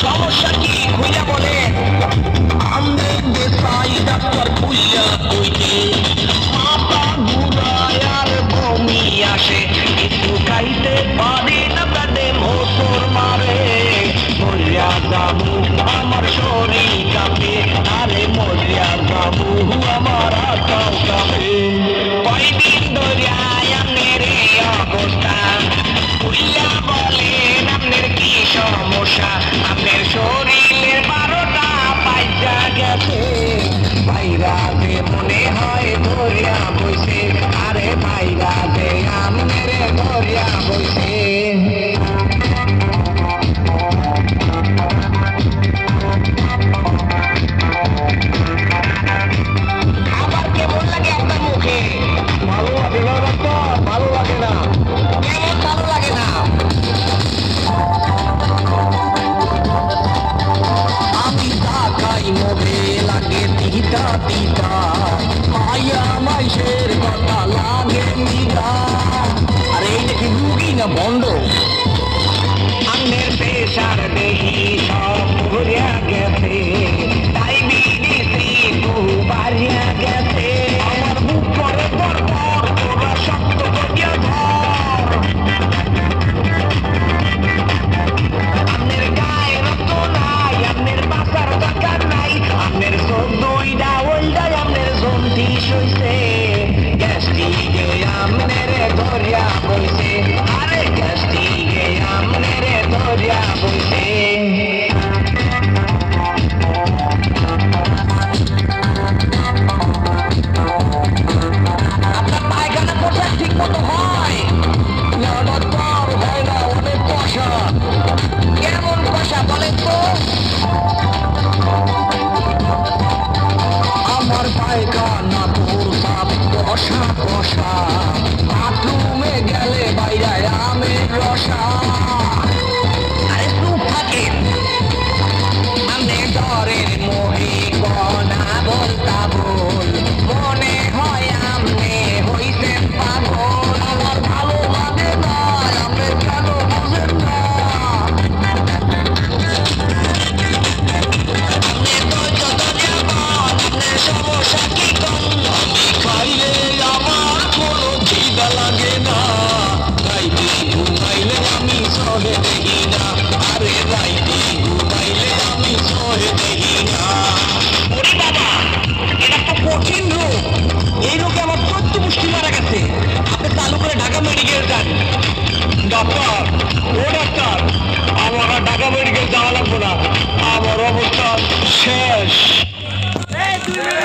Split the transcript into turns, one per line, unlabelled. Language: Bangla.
সমস্যা কি? খুইয়া বলে। আমদের দেশাই ডাক্তার খুইয়া কইতে মাথা ঘুরায় আর বমি আসে। কিছু খাইতে পারি না, পেটে মোটর মারে। মরিয়া যাব আমার শরীর কাঁপে, আরে মরিয়া যাব আমার আকাও কাঁপে। বাইরাতে মনে হয় ধরিয়া বইছে। আরে ভাই বাইরাতে আমনের ধরিয়া বইছে। আবার কেমন লাগে আপনার মুখে? ভালো লাগে না ডাক্তার, ভালো লাগে না। কেমন ভালো লাগে না? আমি তাকাই মোরে লাগে তিতা তিতা মায়া মাইসের কথা লাগে মিতা আরে এই দেখি রুগী না বন্ধ আন্নের পেশার দেহি সহে দেখি না আরে রাইতে ঘুমাইলে আমি সহে দেখি না ওরে বাবা এটা তো কঠিন রোগ এই রোগে আমার চোদ্দ পুষ্টি মারা গেছে। আপনি চালু করে ঢাকা মেডিকেল যান। ডাক্তার